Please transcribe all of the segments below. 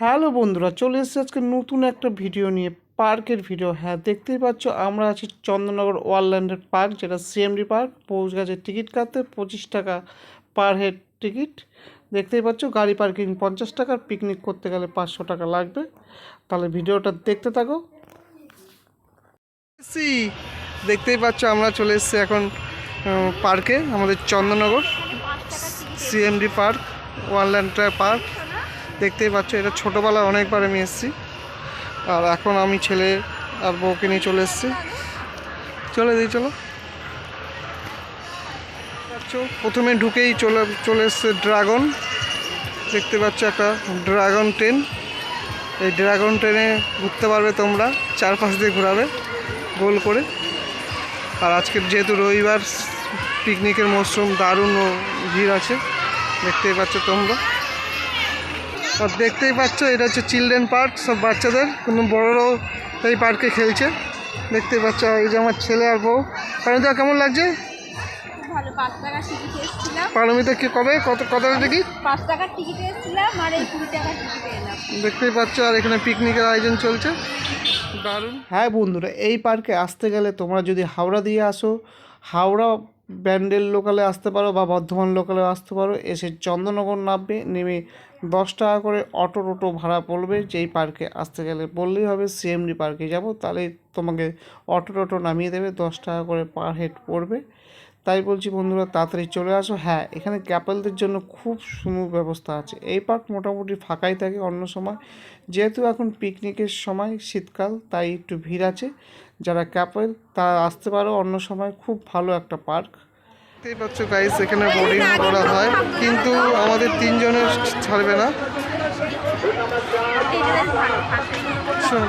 Hello বন্ধুরা, চলে এসেছি আজকে নতুন একটা ভিডিও নিয়ে, পার্কের ভিডিও। হ্যাঁ দেখতেই পাচ্ছ, আমরা আছি চন্দননগর ওয়ারল্যান্ডের পার্ক, যেটা সিএমডি পার্ক পৌঁছ গেছে টিকিট কাটতে পঁচিশ টাকা পার হেড টিকিট। দেখতেই পাচ্ছ, গাড়ি পার্কিং পঞ্চাশ টাকা, পিকনিক করতে গেলে পাঁচশো টাকা লাগবে। তাহলে ভিডিওটা দেখতে থাকো। এসছি। দেখতেই পাচ্ছ, আমরা চলে এসেছি এখন পার্কে, আমাদের Chandannagar CMD park wonderland park. দেখতেই পাচ্ছ, এটা ছোটোবেলায় অনেকবার আমি এসেছি। আর এখন আমি ছেলে আর বউকে নিয়ে চলে এসেছি। চলে দিই, চলো। প্রথমে ঢুকেই চলে চলে এসছে ড্রাগন। দেখতে পাচ্ছ একটা ড্রাগন ট্রেন। এই ড্রাগন ট্রেনে ঘুরতে পারবে তোমরা, চারপাশ দিয়ে ঘোরাবে, গোল করে। আর আজকের যেহেতু রবিবার, পিকনিকের মরশুম, দারুণ ভিড় আছে। দেখতেই পাচ্ছ তোমরা। আর দেখতেই পাচ্ছ এটা হচ্ছে চিলড্রেন পার্ক সব বাচ্চাদের কোনো বড়রাও এই পার্কে খেলছে। দেখতেই পাচ্ছ এই যে আমার ছেলে আর বউ। পারমিতা কেমন লাগছে? পারমিতা কি কবে? কত কত এলাম। দেখতেই পাচ্ছ আর এখানে পিকনিকের আয়োজন চলছে। দারুণ। হ্যাঁ বন্ধুরা এই পার্কে আসতে গেলে তোমরা যদি হাওড়া দিয়ে আসো হাওড়া ব্যান্ডেল লোকালে আসতে পারো বা বর্ধমান লোকালে আসতে পারো। এসে চন্দননগর নামবে, নেমে দশ টাকা করে অটো টোটো ভাড়া পড়বে। যেই পার্কে আসতে গেলে বললেই হবে, সিএমডি পার্কে যাব। তাহলে তোমাকে অটো টোটো নামিয়ে দেবে, দশ টাকা করে পার হেড পড়বে। তাই বলছি বন্ধুরা তাড়াতাড়ি চলে আসো। হ্যাঁ এখানে ক্যাপেলদের জন্য খুব সুন্দর ব্যবস্থা আছে। এই পার্ক মোটামুটি ফাঁকাই থাকে অন্য সময়। যেহেতু এখন পিকনিকের সময় শীতকাল তাই একটু ভিড় আছে। যারা ক্যাপেল তারা আসতে পারো অন্য সময়। খুব ভালো একটা পার্ক। দেখতেই পাচ্ছ গাইস এখানে বোর্ডিং করা হয়। কিন্তু আমাদের তিনজনের ছাড়বে না। শোন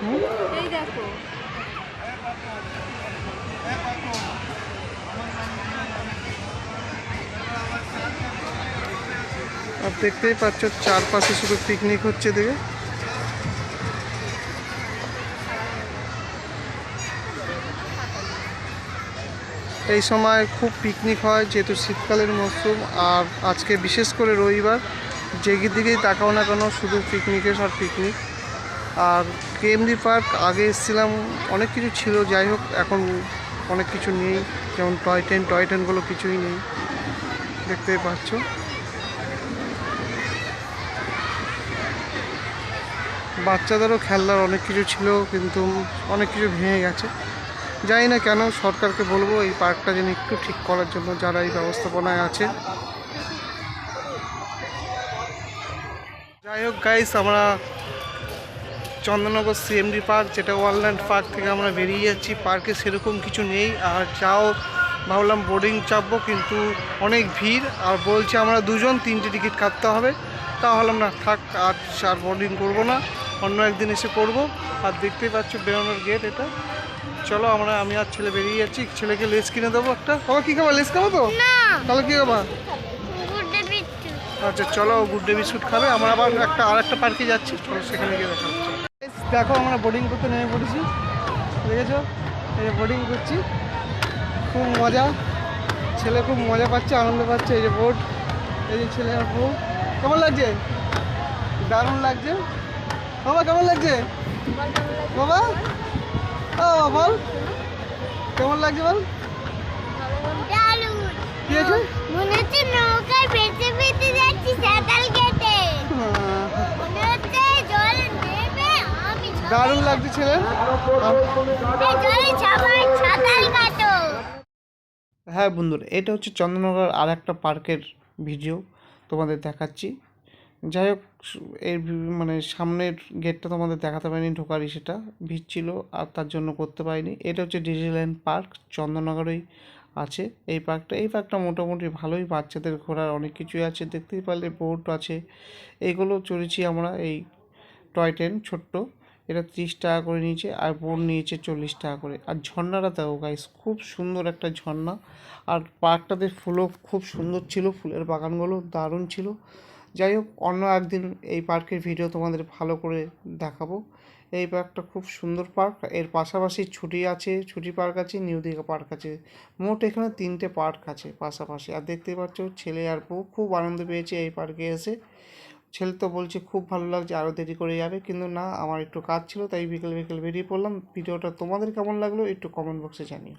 আর দেখতেই পাচ্ছ, চারপাশে শুধু পিকনিক হচ্ছে দেখে। এই সময় খুব পিকনিক হয়, যেহেতু শীতকালের মরশুম আর আজকে বিশেষ করে রবিবার যেগি দিকেই তাকাও না কেন, শুধু পিকনিকের আর পিকনিক আর কেএমডি পার্ক, আগে এসেছিলাম, অনেক কিছু ছিল, যাই হোক, এখন অনেক কিছু নেই, যেমন টয় ট্রেন টয় ট্রেনগুলো কিছুই নেই দেখতেই পাচ্ছ। বাচ্চাদেরও খেলনার অনেক কিছু ছিল, কিন্তু অনেক কিছু ভেঙে গেছে। জানি না কেন, সরকারকে বলব, এই পার্কটা যেন একটু ঠিক করার জন্য যারা এই ব্যবস্থাপনায় আছে। যাই হোক গাইস আমরা চন্দননগর সিএমডি পার্ক যেটা ওয়ারল্যান্ড পার্ক থেকে আমরা বেরিয়ে যাচ্ছি। পার্কে সেরকম কিছু নেই আর যাও ভাবলাম বোর্ডিং চাপবো কিন্তু অনেক ভিড় আর বলছে আমরা দুজন তিনটে টিকিট কাটতে হবে। তা হলাম না থাক আর আর বোর্ডিং করব না অন্য একদিন এসে করব। আর দেখতেই পাচ্ছ বেরোনোর গেট এটা। চলো আমরা আমি আর ছেলে বেরিয়ে যাচ্ছি ছেলেকে লেস কিনে দেবো একটা। বাবা কী খাবা লেস খাব তো? তাহলে কী খাবা? আচ্ছা চলো গুড ডে বিস্কুট খাবে। আমরা আবার একটা আর একটা পার্কে যাচ্ছি চলো সেখানে গিয়ে দেখা হচ্ছে। দেখো আমরা বোর্ডিং করতে নেমে পড়েছি। দেখেছ? এই যে বোর্ডিং করছি। খুব মজা। ছেলে খুব মজা পাচ্ছে আনন্দ পাচ্ছে। এই যে বোট এই যে ছেলে বউ। কেমন লাগছে? দারুণ লাগছে। বাবা কেমন লাগছে? বাবা? ও বল। কেমন লাগছে বল? কি আছে দারুণ লাগছে ছেলে। হ্যাঁ বন্ধুরা এটা হচ্ছে চন্দননগর আর একটা পার্কের ভিডিও তোমাদের দেখাচ্ছি। যাই হোক এর মানে সামনের গেটটা তোমাদের দেখাতে পারিনি ঢোকারই সেটা। ভিড় ছিল আর তার জন্য করতে পারিনি। এটা হচ্ছে ডিজিল্যান্ড পার্ক চন্দননগরেই আছে এই পার্কটা এই পার্কটা মোটামুটি ভালোই বাচ্চাদের ঘোরার অনেক কিছুই আছে। দেখতেই পারলে বোট আছে। এগুলো চড়েছি আমরা এই টয় ট্রেন ছোট্ট। এটা তিরিশ টাকা করে নিয়েছে, আর বোট নিয়েছে চল্লিশ টাকা করে। আর ঝর্ণাটা দেখো গাইস খুব সুন্দর একটা ঝর্ণা। আর পার্কটাতে ফুলও খুব সুন্দর ছিল, ফুলের বাগানগুলো দারুণ ছিল। যাই হোক, অন্য একদিন এই পার্কের ভিডিও তোমাদের ভালো করে দেখাবো। এই পার্কটা খুব সুন্দর পার্ক। এর পাশাপাশি ছুটি আছে, ছুটি পার্ক আছে, নিউ দীঘা পার্ক আছে। মোট এখানে তিনটে পার্ক আছে পাশাপাশি। আর দেখতেই পাচ্ছ, ছেলে আর বউ খুব আনন্দ পেয়েছে এই পার্কে এসে। ছেলে তো বলছে, খুব ভালো লাগছে আরও দেরি করে যাবে। কিন্তু না, আমার একটু কাজ ছিল, তাই বিকেল বিকেল বেরিয়ে পড়লাম। ভিডিওটা তোমাদের কেমন লাগল একটু কমেন্ট বক্সে জানিও।